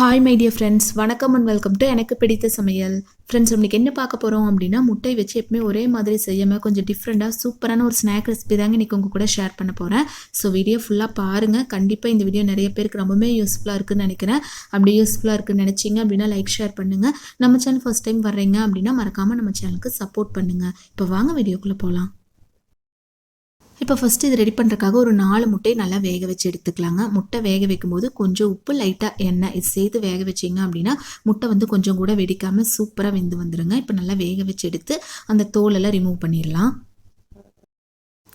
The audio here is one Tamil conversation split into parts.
ஹாய் மை டியர் ஃப்ரெண்ட்ஸ் வணக்கம் அண்ட் வெல்கம் டு எனக்கு பிடித்த சமையல். ஃப்ரெண்ட்ஸ் இன்னைக்கு என்ன பார்க்க போகிறோம் அப்படின்னா முட்டை வச்சு எப்பவுமே ஒரே மாதிரி செய்யாமல் கொஞ்சம் டிஃப்ரெண்ட்டாக சூப்பரான ஒரு ஸ்நாக் ரெசிபி தாங்க இன்றைக்கி உங்கள் கூட ஷேர் பண்ண போகிறேன் ஸோ வீடியோ ஃபுல்லாக பாருங்கள் கண்டிப்பாக இந்த வீடியோ நிறைய பேருக்கு ரொம்பவே யூஸ்ஃபுல்லாக இருக்குன்னு நினைக்கிறேன். அப்படி யூஸ்ஃபுல்லாக இருக்குன்னு நினச்சிங்க அப்படின்னா லைக் ஷேர் பண்ணுங்கள் நம்ம சேனல் ஃபஸ்ட் டைம் வர்றீங்க அப்படின்னா மறக்காமல் நம்ம சேனலுக்கு சப்போர்ட் பண்ணுங்கள் இப்போ வாங்க வீடியோக்குள்ளே போகலாம் இப்போ ஃபஸ்ட்டு இது ரெடி பண்ணுறதுக்காக ஒரு நாலு முட்டையை நல்லா வேக வச்சு எடுத்துக்கலாங்க. முட்டை வேக வைக்கும்போது கொஞ்சம் உப்பு லைட்டாக எண்ணெய் இது சேர்த்து வேக வச்சிங்க அப்படின்னா முட்டை வந்து கொஞ்சம் கூட வெடிக்காமல் சூப்பராக வெந்து வந்துடுங்க இப்போ நல்லா வேக வச்சு எடுத்து அந்த தோலெல்லாம் ரிமூவ் பண்ணிடலாம்.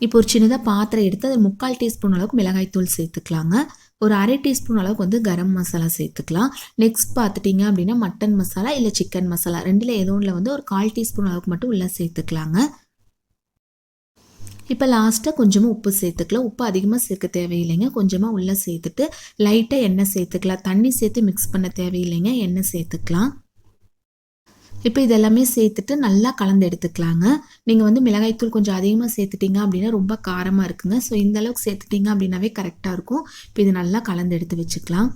இப்போ ஒரு சின்னதாக பாத்திரம் எடுத்து அது முக்கால் டீஸ்பூன் அளவுக்கு மிளகாய்த்தூள் சேர்த்துக்கலாங்க. ஒரு அரை டீஸ்பூன் அளவுக்கு வந்து கரம் மசாலா சேர்த்துக்கலாம். நெக்ஸ்ட் பார்த்துட்டிங்க அப்படின்னா மட்டன் மசாலா இல்லை சிக்கன் மசாலா. ரெண்டில் ஏதோ ஒன்றில் வந்து ஒரு கால் டீஸ்பூன் அளவுக்கு மட்டும் உள்ளே சேர்த்துக்கலாங்க. இப்போ லாஸ்ட்டாக கொஞ்சமாக உப்பு சேர்த்துக்கலாம். உப்பு அதிகமாக சேர்க்க தேவையில்லைங்க. கொஞ்சமாக உள்ளே சேர்த்துட்டு லைட்டாக எண்ணெய் சேர்த்துக்கலாம். தண்ணி சேர்த்து மிக்ஸ் பண்ண தேவையில்லைங்க. எண்ணெய் சேர்த்துக்கலாம். இப்போ இதெல்லாமே சேர்த்துட்டு நல்லா கலந்து எடுத்துக்கலாங்க. நீங்கள் வந்து மிளகாய்த்தூள் கொஞ்சம் அதிகமாக சேர்த்துட்டிங்க அப்படின்னா ரொம்ப காரமாக இருக்குங்க. ஸோ இந்த அளவுக்கு சேர்த்துட்டிங்க அப்படின்னாவே கரெக்டாக இருக்கும். இப்போ இது நல்லா கலந்து எடுத்து வச்சுக்கலாம்.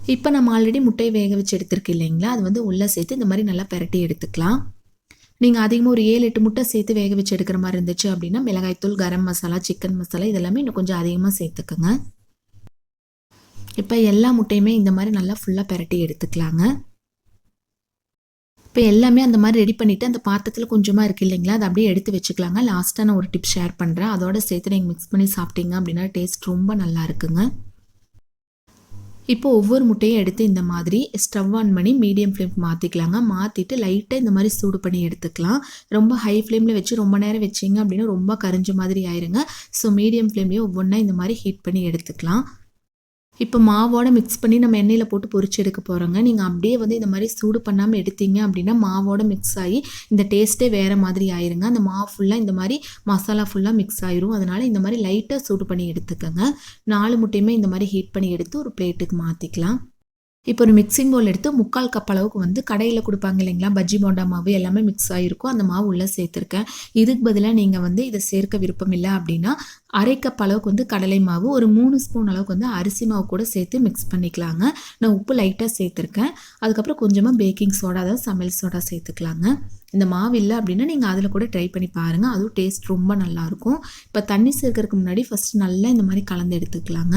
இப்போ நம்ம ஆல்ரெடி முட்டையை வேக வச்சு எடுத்துருக்கு இல்லைங்களா? அது வந்து உள்ளே சேர்த்து இந்த மாதிரி நல்லா பரட்டி எடுத்துக்கலாம். நீங்கள் அதிகமாக ஒரு ஏழு எட்டு முட்டை சேர்த்து வேக வச்சு எடுக்கிற மாதிரி இருந்துச்சு அப்படின்னா மிளகாய்த்தூள் கரம் மசாலா சிக்கன் மசாலா இதெல்லாமே இன்னும் கொஞ்சம் அதிகமாக சேர்த்துக்கோங்க. இப்போ எல்லா முட்டையுமே இந்த மாதிரி நல்லா ஃபுல்லாக பெரட்டி எடுத்துக்கலாங்க. இப்போ எல்லாமே அந்த மாதிரி ரெடி பண்ணிவிட்டு அந்த பாத்திரத்தில் கொஞ்சமாக இருக்குது இல்லைங்களா அதை அப்படியே எடுத்து வச்சுக்கலாங்க. லாஸ்ட்டாக நான் ஒரு டிப் ஷேர் பண்ணுறேன் அதோட சேர்த்து நீங்கள் மிக்ஸ் பண்ணி சாப்பிட்டீங்க அப்படின்னா டேஸ்ட் ரொம்ப நல்லா இருக்குங்க. இப்போ ஒவ்வொரு முட்டையும் எடுத்து இந்த மாதிரி ஸ்டவ் ஆன் பண்ணி மீடியம் ஃப்ளேம் மாற்றிக்கலாங்க மாற்றிட்டு லைட்டாக இந்த மாதிரி சூடு பண்ணி எடுத்துக்கலாம். ரொம்ப ஹை ஃப்ளேமில் வச்சு ரொம்ப நேரம் வச்சிங்க அப்படின்னா ரொம்ப கரைஞ்ச மாதிரி ஆயிருங்க. ஸோ மீடியம் ஃப்ளேம்லேயே ஒவ்வொன்றா இந்த மாதிரி ஹீட் பண்ணி எடுத்துக்கலாம். இப்போ மாவோட மிக்ஸ் பண்ணி நம்ம எண்ணெயில் போட்டு பொறிச்சு எடுக்க போகிறோங்க நீங்கள் அப்படியே வந்து இந்த மாதிரி சூடு பண்ணாமல் எடுத்தீங்க அப்படின்னா மாவோட மிக்ஸ் ஆகி இந்த டேஸ்ட்டே வேறு மாதிரி ஆயிருங்க. அந்த மாவு ஃபுல்லாக இந்த மாதிரி மசாலா ஃபுல்லாக மிக்ஸ் ஆயிரும். அதனால் இந்த மாதிரி லைட்டாக சூடு பண்ணி எடுத்துக்கோங்க. நாலு முட்டையுமே இந்த மாதிரி ஹீட் பண்ணி எடுத்து ஒரு பிளேட்டுக்கு மாற்றிக்கலாம் இப்போ ஒரு மிக்சிங் பவுல் எடுத்து முக்கால் கப் அளவுக்கு வந்து கடையில் கொடுப்பாங்க இல்லைங்களா? பஜ்ஜி போண்டா மாவு எல்லாமே மிக்ஸ் ஆகிருக்கும் அந்த மாவு உள்ளே சேர்த்துருக்கேன். இதுக்கு பதிலாக நீங்கள் வந்து இதை சேர்க்க விருப்பம் இல்லை அப்படின்னா அரை கப் அளவுக்கு வந்து கடலை மாவு ஒரு மூணு ஸ்பூன் அளவுக்கு வந்து அரிசி மாவு கூட சேர்த்து மிக்ஸ் பண்ணிக்கலாங்க. நான் உப்பு லைட்டாக சேர்த்துருக்கேன். அதுக்கப்புறம் கொஞ்சமாக பேக்கிங் சோடா அதாவது சமையல் சோடா சேர்த்துக்கலாங்க. இந்த மாவு இல்லை அப்படின்னா நீங்கள் அதில் கூட ட்ரை பண்ணி பாருங்கள் அதுவும் டேஸ்ட் ரொம்ப நல்லாயிருக்கும் இப்போ தண்ணி சேர்க்கறதுக்கு முன்னாடி ஃபஸ்ட்டு நல்லா இந்த மாதிரி கலந்து எடுத்துக்கலாங்க.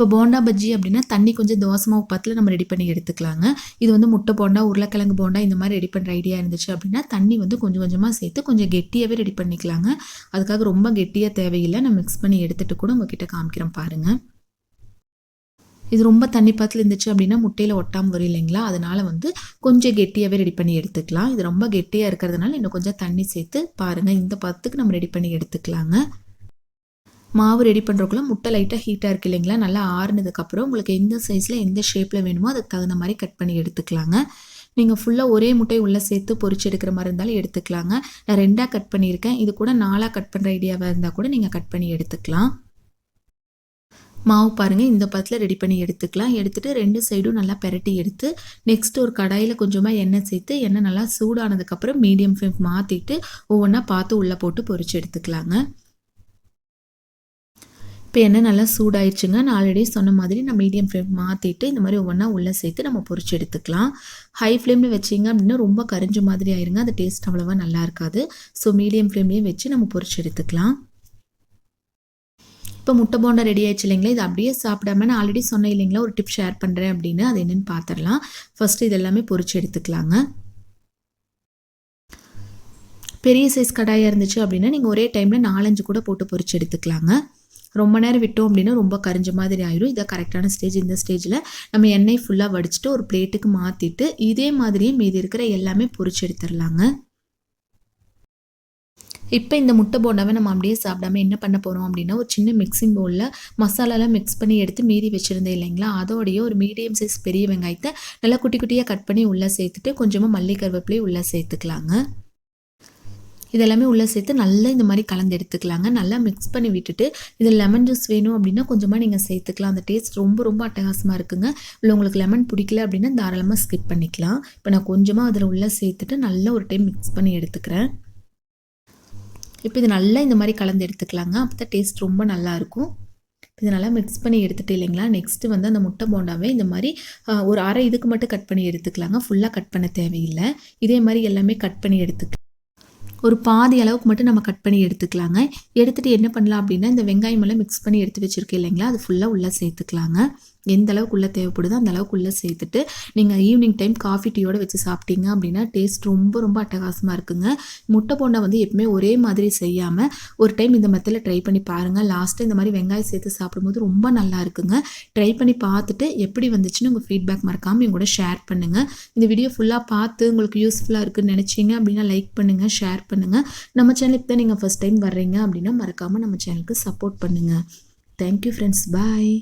இப்போ போண்டா பஜ்ஜி அப்படின்னா தண்ணி கொஞ்சம் தோசை மாவு பத்தில் நம்ம ரெடி பண்ணி எடுத்துக்கலாங்க. இது வந்து முட்டை போண்டா உருளைக்கிழங்கு போண்டா இந்த மாதிரி ரெடி பண்ணுற ஐடியா இருந்துச்சு அப்படின்னா தண்ணி வந்து கொஞ்சம் கொஞ்சமாக சேர்த்து கொஞ்சம் கெட்டியாகவே ரெடி பண்ணிக்கலாங்க. அதுக்காக ரொம்ப கெட்டியாக தேவையில்லை. நான் மிக்ஸ் பண்ணி எடுத்துகிட்டு கூட உங்ககிட்ட காமிக்கிறேன் பாருங்கள் இது ரொம்ப தண்ணி பாத்தில் இருந்துச்சு அப்படின்னா முட்டையில் ஒட்டாமல் வரும் இல்லைங்களா? அதனால் வந்து கொஞ்சம் கெட்டியாகவே ரெடி பண்ணி எடுத்துக்கலாம். இது ரொம்ப கெட்டியாக இருக்கிறதுனால இன்னும் கொஞ்சம் தண்ணி சேர்த்து பாருங்கள் இந்த பத்துக்கு நம்ம ரெடி பண்ணி எடுத்துக்கலாங்க. மாவு ரெடி பண்ணுறக்குள்ள முட்டை லைட்டாக ஹீட்டாக இருக்குது இல்லைங்களா? நல்லா ஆறுனதுக்கப்புறம் உங்களுக்கு எந்த சைஸில் எந்த ஷேப்பில் வேணுமோ அதுக்கு தகுந்த மாதிரி கட் பண்ணி எடுத்துக்கலாங்க. நீங்கள் ஃபுல்லாக ஒரே முட்டை உள்ளே சேர்த்து பொறிச்சு எடுக்கிற மாதிரி இருந்தாலும் எடுத்துக்கலாங்க. நான் ரெண்டாக கட் பண்ணியிருக்கேன். இது கூட நாலாக கட் பண்ணுற ஐடியாவாக இருந்தால் கூட நீங்கள் கட் பண்ணி எடுத்துக்கலாம். மாவு பாருங்கள் இந்த பத்தில் ரெடி பண்ணி எடுத்துக்கலாம். எடுத்துகிட்டு ரெண்டு சைடும் நல்லா பெரட்டி எடுத்து நெக்ஸ்ட் ஒரு கடாயில் கொஞ்சமாக எண்ணெய் சேர்த்து எண்ணெய் நல்லா சூடானதுக்கப்புறம் மீடியம் ஃப்ளேம் மாற்றிட்டு ஒவ்வொன்றா பார்த்து உள்ளே போட்டு பொறிச்சு எடுத்துக்கலாங்க. இப்போ எண்ணெய் நல்லா சூடாயிடுச்சுங்க நான் ஆல்ரெடி சொன்ன மாதிரி நான் மீடியம் ஃப்ளேம் மாற்றிட்டு இந்த மாதிரி ஒவ்வொன்றா உள்ளே சேர்த்து நம்ம பொறிச்சு எடுத்துக்கலாம். ஹை ஃப்ளேமில் வச்சிங்க அப்படின்னா ரொம்ப கரிஞ்ச மாதிரி ஆயிருங்க. அது டேஸ்ட் அவ்வளோவா நல்லா இருக்காது. ஸோ மீடியம் ஃப்ளேம்லேயே வச்சு நம்ம பொறிச்சு எடுத்துக்கலாம். இப்போ முட்டை போண்டா ரெடி ஆயிடுச்சு இல்லைங்களா? இது அப்படியே சாப்பிடாம நான் ஆல்ரெடி சொன்னேன் இல்லைங்களா? ஒரு டிப் ஷேர் பண்ணுறேன் அப்படின்னு அது என்னென்னு பார்த்துடலாம் ஃபஸ்ட்டு இது எல்லாமே பொறிச்சு எடுத்துக்கலாங்க. பெரிய சைஸ் கடாயாக இருந்துச்சு அப்படின்னா நீங்கள் ஒரே டைமில் நாலஞ்சு கூட போட்டு பொறிச்சு எடுத்துக்கலாங்க. ரொம்ப நேரம் விட்டோம் அப்படின்னா ரொம்ப கரிஞ்ச மாதிரி ஆயிரும். இதை கரெக்டான ஸ்டேஜ் இந்த ஸ்டேஜில் நம்ம எண்ணெய் ஃபுல்லாக வடிச்சிட்டு ஒரு பிளேட்டுக்கு மாற்றிட்டு இதே மாதிரியே மீதி இருக்கிற எல்லாமே பொறிச்சு எடுத்துடலாங்க. இப்போ இந்த முட்டை போண்டாவை நம்ம அப்படியே சாப்பிடாம என்ன பண்ண போகிறோம் அப்படின்னா ஒரு சின்ன மிக்சிங் பவுலில் மசாலாலாம் மிக்ஸ் பண்ணி எடுத்து மீதி வச்சுருந்தேன் இல்லைங்களா? அதோடைய ஒரு மீடியம் சைஸ் பெரிய வெங்காயத்தை நல்லா குட்டி குட்டியாக கட் பண்ணி உள்ளே சேர்த்துட்டு கொஞ்சமாக மல்லி கருவேப்பிலையும் உள்ளே சேர்த்துக்கலாங்க. இதெல்லாமே உள்ளே சேர்த்து நல்லா இந்த மாதிரி கலந்து எடுத்துக்கலாங்க. நல்லா மிக்ஸ் பண்ணி விட்டுட்டு இதில் லெமன் ஜூஸ் வேணும் அப்படின்னா கொஞ்சமாக நீங்கள் சேர்த்துக்கலாம். அந்த டேஸ்ட் ரொம்ப ரொம்ப அட்டகாசமாக இருக்குங்க. இல்லை உங்களுக்கு லெமன் பிடிக்கல அப்படின்னா தாராளமாக ஸ்கிப் பண்ணிக்கலாம். இப்போ நான் கொஞ்சமாக அதில் உள்ளே சேர்த்துட்டு நல்லா ஒரு டைம் மிக்ஸ் பண்ணி எடுத்துக்கிறேன். இப்போ இது நல்லா இந்த மாதிரி கலந்து எடுத்துக்கலாங்க. அப்போ தான் டேஸ்ட் ரொம்ப நல்லாயிருக்கும் நல்லா மிக்ஸ் பண்ணி எடுத்துகிட்டு இல்லைங்களா? நெக்ஸ்ட்டு வந்து அந்த முட்டை போண்டாவே இந்த மாதிரி ஒரு அரை இதுக்கு மட்டும் கட் பண்ணி எடுத்துக்கலாங்க. ஃபுல்லாக கட் பண்ண தேவையில்லை. இதே மாதிரி எல்லாமே கட் பண்ணி எடுத்துக்கலாம். ஒரு பாதி அளவுக்கு மட்டும் நம்ம கட் பண்ணி எடுத்துக்கலாங்க. எடுத்துகிட்டு என்ன பண்ணலாம் அப்படின்னா இந்த வெங்காயம் எல்லாம் மிக்ஸ் பண்ணி எடுத்து வச்சுருக்கேன் இல்லைங்களா? அது ஃபுல்லாக உள்ளே சேர்த்துக்கலாங்க. எந்த அளவுக்குள்ளே தேவைப்படுதோ அந்த அளவுக்குள்ளே சேர்த்துட்டு நீங்கள் ஈவினிங் டைம் காஃபி டீயோடு வச்சு சாப்பிட்டீங்க அப்படின்னா டேஸ்ட் ரொம்ப ரொம்ப அட்டகாசமாக இருக்குங்க. முட்டை போண்டா வந்து எப்பவுமே ஒரே மாதிரி செய்யாமல் ஒரு டைம் இந்த மெத்தில் ட்ரை பண்ணி பாருங்கள் லாஸ்ட்டு இந்த மாதிரி வெங்காயம் சேர்த்து சாப்பிடும்போது ரொம்ப நல்லா இருக்குங்க. ட்ரை பண்ணி பார்த்துட்டு எப்படி வந்துச்சுன்னு உங்கள் ஃபீட்பேக் மறக்காமல் எங்கூட ஷேர் பண்ணுங்கள் இந்த வீடியோ ஃபுல்லாக பார்த்து உங்களுக்கு யூஸ்ஃபுல்லாக இருக்குன்னு நினச்சிங்க அப்படின்னா லைக் பண்ணுங்கள் ஷேர் பண்ணுங்கள் நம்ம சேனலுக்கு தான் நீங்கள் ஃபஸ்ட் டைம் வர்றீங்க அப்படின்னா மறக்காமல் நம்ம சேனலுக்கு சப்போர்ட் பண்ணுங்கள் தேங்க்யூ ஃப்ரெண்ட்ஸ் பாய்